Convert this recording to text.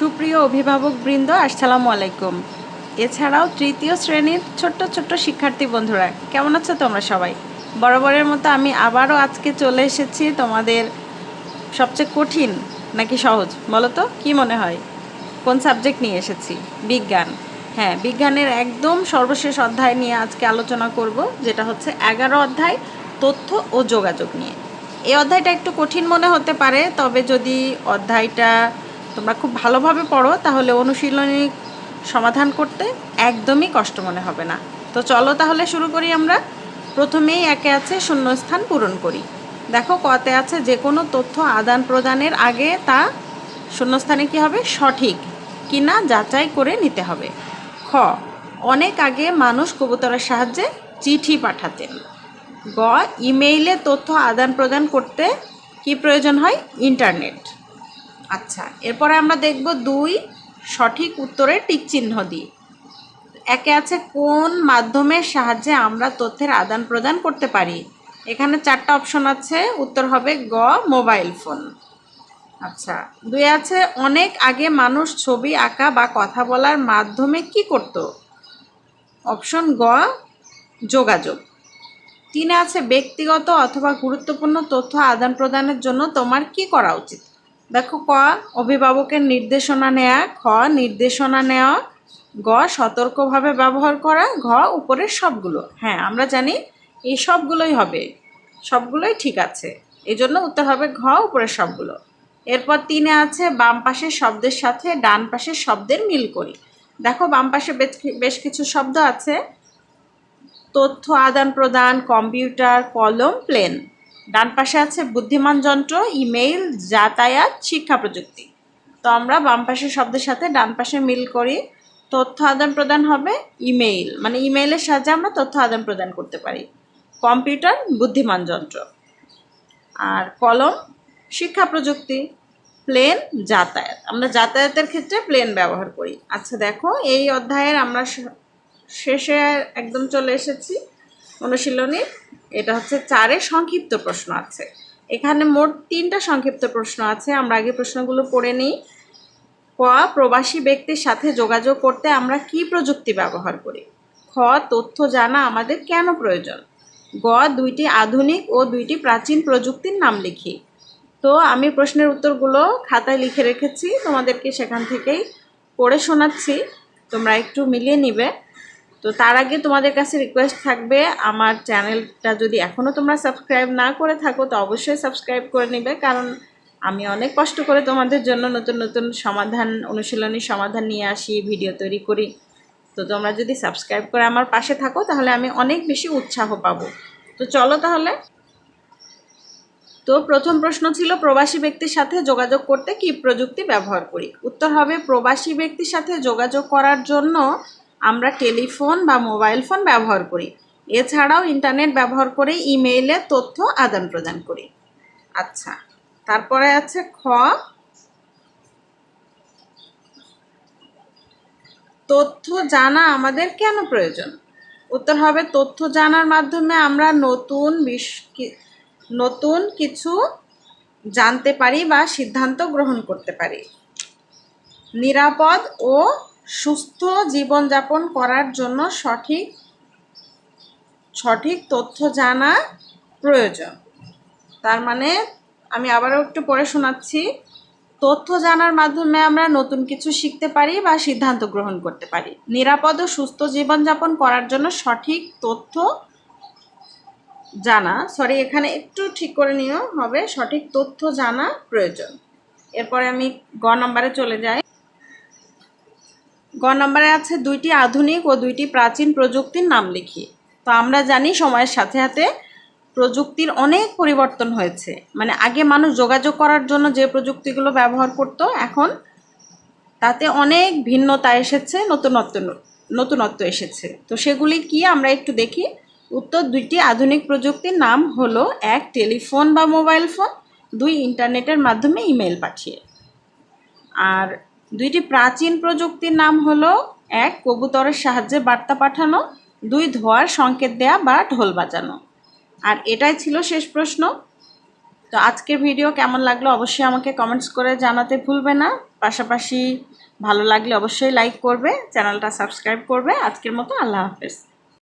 সুপ্রিয় অভিভাবক বৃন্দ, আসসালামু আলাইকুম। এছাড়াও তৃতীয় শ্রেণির ছোট্ট ছোট্ট শিক্ষার্থী বন্ধুরা, কেমন আছো তোমরা সবাই? বরাবরের মতো আমি আবারও আজকে চলে এসেছি তোমাদের সবচেয়ে কঠিন নাকি সহজ বলো তো কী মনে হয়? কোন সাবজেক্ট নিয়ে এসেছি? বিজ্ঞান। হ্যাঁ বিজ্ঞানের একদম সর্বশেষ অধ্যায় নিয়ে আজকে আলোচনা করব, যেটা হচ্ছে এগারো অধ্যায় তথ্য ও যোগাযোগ নিয়ে। এই অধ্যায়টা একটু কঠিন মনে হতে পারে, তবে যদি অধ্যায়টা তোমরা খুব ভালোভাবে পড়ো, তাহলে অনুশীলনী সমাধান করতে একদমই কষ্ট মনে হবে না। তো চলো তাহলে শুরু করি আমরা। প্রথমেই একে আছে শূন্যস্থান পূরণ করি। দেখো কতে আছে যে কোনো তথ্য আদান প্রদানের আগে তা শূন্যস্থানে কী হবে? সঠিক কিনা যাচাই করে নিতে হবে। খ, অনেক আগে মানুষ কবুতরের সাহায্যে চিঠি পাঠাতেন। গ, ইমেইলে তথ্য আদান প্রদান করতে কি প্রয়োজন হয়? ইন্টারনেট। আচ্ছা এরপরে আমরা দেখব দুই সঠিক উত্তরে টিক চিহ্ন দিই একে আছে কোন মাধ্যমের সাহায্যে আমরা তথ্যের আদান প্রদান করতে পারি? এখানে চারটা অপশন আছে, উত্তর হবে গ, মোবাইল ফোন। আচ্ছা দুই আছে অনেক আগে মানুষ ছবি আঁকা বা কথা বলার মাধ্যমে কি করত? অপশন গ, যোগাযোগ। তিনে আছে ব্যক্তিগত অথবা গুরুত্বপূর্ণ তথ্য আদান প্রদানের জন্য তোমার কি করা উচিত? দেখো ক, অভিভাবকের নির্দেশনা নেয়া। খ, নির্দেশনা নেওয়া। গ, সতর্কভাবে ব্যবহার করা। ঘ, উপরের সবগুলো। হ্যাঁ আমরা জানি এই সবগুলোই হবে। সবগুলোই ঠিক আছে। এই জন্য উত্তর হবে ঘ, উপরের সবগুলো। এরপর তিনে আছে, বাম পাশের শব্দের সাথে ডান পাশের শব্দের মিল করি। দেখো, বাম পাশে বেশ বেশ কিছু শব্দ আছে। তথ্য আদান প্রদান, কম্পিউটার, কলম, প্লেন। ডান পাশে আছে বুদ্ধিমান যন্ত্র, ইমেইল, যাতায়াত, শিক্ষা প্রযুক্তি। তো আমরা বাম পাশের শব্দের সাথে ডান পাশে মিল করি, তথ্য আদান প্রদান হবে ইমেইল। মানে ইমেইলের সাহায্যে আমরা তথ্য আদান প্রদান করতে পারি। কম্পিউটার, বুদ্ধিমান যন্ত্র। আর কলম, শিক্ষা প্রযুক্তি, প্লেন, যাতায়াত। আমরা যাতায়াতের ক্ষেত্রে প্লেন ব্যবহার করি। আচ্ছা দেখো, এই অধ্যায়ের আমরা শেষে একদম চলে এসেছি অনুশীলনী। এটা হচ্ছে চারে সংক্ষিপ্ত প্রশ্ন আছে। এখানে মোট তিনটা সংক্ষিপ্ত প্রশ্ন আছে, আমরা আগে প্রশ্নগুলো পড়ে নিই। ক, প্রবাসী ব্যক্তির সাথে যোগাযোগ করতে আমরা কি প্রযুক্তি ব্যবহার করি? খ, তথ্য জানা আমাদের কেন প্রয়োজন? গ, দুইটি আধুনিক ও দুইটি প্রাচীন প্রযুক্তির নাম লিখি। তো আমি প্রশ্নের উত্তরগুলো খাতায় লিখে রেখেছি, তোমাদেরকে সেখান থেকেই পড়ে শোনাচ্ছি। তোমরা একটু মিলিয়ে নিবে। তো তার আগে তোমাদের কাছে রিকোয়েস্ট থাকবে, আমার চ্যানেলটা যদি এখনও তোমরা সাবস্ক্রাইব না করে থাকো, তো অবশ্যই সাবস্ক্রাইব করে নেবে, কারণ আমি অনেক কষ্ট করে তোমাদের জন্য নতুন নতুন সমাধান, অনুশীলনী সমাধান নিয়ে আসি ভিডিও তৈরি করি। তো তোমরা যদি সাবস্ক্রাইব করে আমার পাশে থাকো, তাহলে আমি অনেক বেশি উৎসাহ পাবো। তো চলো তাহলে। তো প্রথম প্রশ্ন ছিল, প্রবাসী ব্যক্তির সাথে যোগাযোগ করতে কি প্রযুক্তি ব্যবহার করি? উত্তর হবে, প্রবাসী ব্যক্তির সাথে যোগাযোগ করার জন্য আমরা টেলিফোন বা মোবাইল ফোন ব্যবহার করি। এছাড়াও ইন্টারনেট ব্যবহার করে ইমেইলে তথ্য আদান প্রদান করি। আচ্ছা তারপরে আছে খ। তথ্য জানা আমাদের কেন প্রয়োজন? উত্তর হবে, তথ্য জানার মাধ্যমে আমরা নতুন বিশ- নতুন কিছু জানতে পারি বা সিদ্ধান্ত গ্রহণ করতে পারি। নিরাপদ ও সুস্থ জীবনযাপন করার জন্য সঠিক সঠিক তথ্য জানা প্রয়োজন। তার মানে আমি আবারও একটু পড়ে শোনাচ্ছি। তথ্য জানার মাধ্যমে আমরা নতুন কিছু শিখতে পারি বা সিদ্ধান্ত গ্রহণ করতে পারি। নিরাপদ ও সুস্থ জীবনযাপন করার জন্য সঠিক তথ্য জানা সরি এখানে একটু ঠিক করে নিও, হবে সঠিক তথ্য জানা প্রয়োজন। এরপরে আমি গ নম্বরে চলে যাই। গ নম্বরে আছে দুইটি আধুনিক ও দুইটি প্রাচীন প্রযুক্তির নাম লিখি। তো আমরা জানি সময়ের সাথে সাথে প্রযুক্তির অনেক পরিবর্তন হয়েছে। মানে আগে মানুষ যোগাযোগ করার জন্য যে প্রযুক্তিগুলো ব্যবহার করতো, এখন তাতে অনেক ভিন্নতা এসেছে, নতুনত্ব নতুনত্ব এসেছে। তো সেগুলি কি আমরা একটু দেখি। উত্তর, দুইটি আধুনিক প্রযুক্তির নাম হলো এক টেলিফোন বা মোবাইল ফোন, দুই ইন্টারনেটের মাধ্যমে ইমেল পাঠিয়ে। আর দুইটি প্রাচীন প্রযুক্তির নাম হলো, এক, কবুতরের সাহায্যে বার্তা পাঠানো, দুই, ধোয়ার সংকেত দেয়া বা ঢোল বাজানো। আর এটাই ছিল শেষ প্রশ্ন। তো আজকের ভিডিও কেমন লাগল অবশ্যই আমাকে কমেন্টস করে জানাতে ভুলবে না। পাশাপাশি ভালো লাগলে অবশ্যই লাইক করবে, চ্যানেলটা সাবস্ক্রাইব করবে। আজকের মতো আল্লাহ হাফেজ।